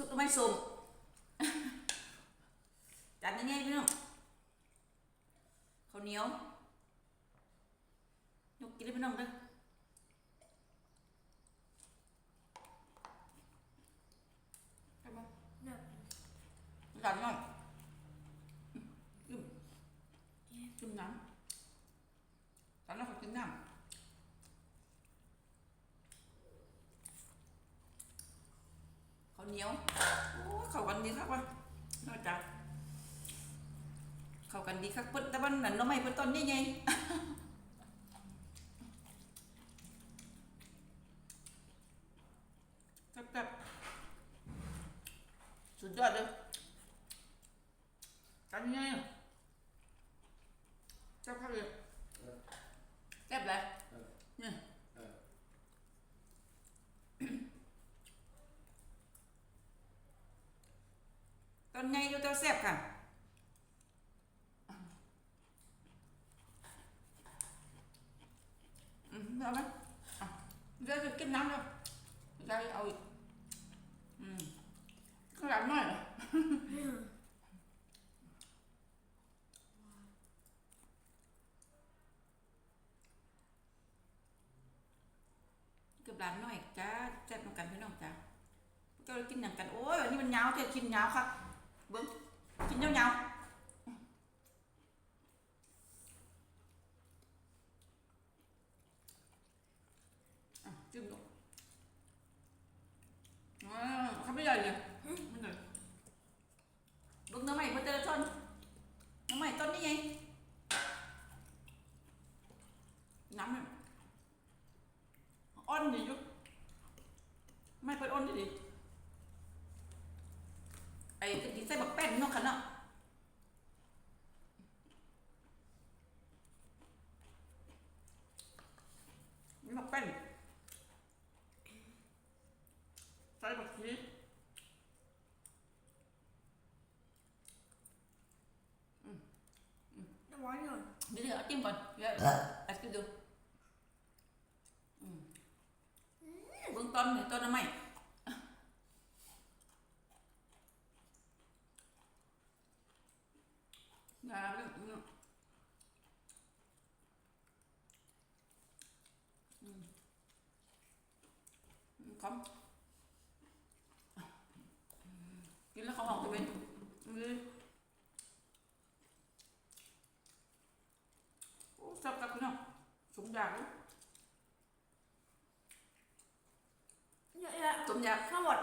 ชุบไม่สมจานยังไงพี่น้องข้าวเหนียวยกกินได้พี่น้องเด้อใช่ปะเนี่ยจานน้อยจุ่มน้ำจานน้อยขอกินน้ำข้าวเห นียวโอ้ยเข้ากันดีครับวะนอกจากเข้ากันดีครับเปิ้นแต่วันนั้นเราไม่เปิ้นต้นนี่ไงกับกับสุดยอดเลยกันยังไงอะแซ่บครับเลยแซ่บเลยเนี่ย เออ ตอนไงก็เจ้าแซ่บค่ะอืมเอาไหมอะเดี๋ยวจะกินน้ำแล้วเดี๋ยวเอ เหรอเกือบล้านหน่อยจ้าแซ่บเหมือนกันพี่น้องจ้าก็กินอย่างกันโอ้ยวันนี้มันยาวแค่กินยาวครับเบิ้งกินยาวๆจิ้มดูอ่าเขาไม่ใหญ่เลยไม่ใหญ่เบิ้งน้ำใหม่เพื่อเจอชนน้ำใหม่ต้นนี้ไงน้ำเนี่ยอ้อนดีอยู่ไม่เปิดอ้อนดีดี ไอ้ที่ใส่บักแป้นเนาะค่ะเนาะนี่บักแป้นใส่บักชีสน้ำหวานหน่อยเดี๋ยวเนะารอย่างนี้อืมครักินแล้วเขาหอมตัวเป็อือโอ้สับกับเนาะสมอยากเยอะแยะสมอยากทั้งหมด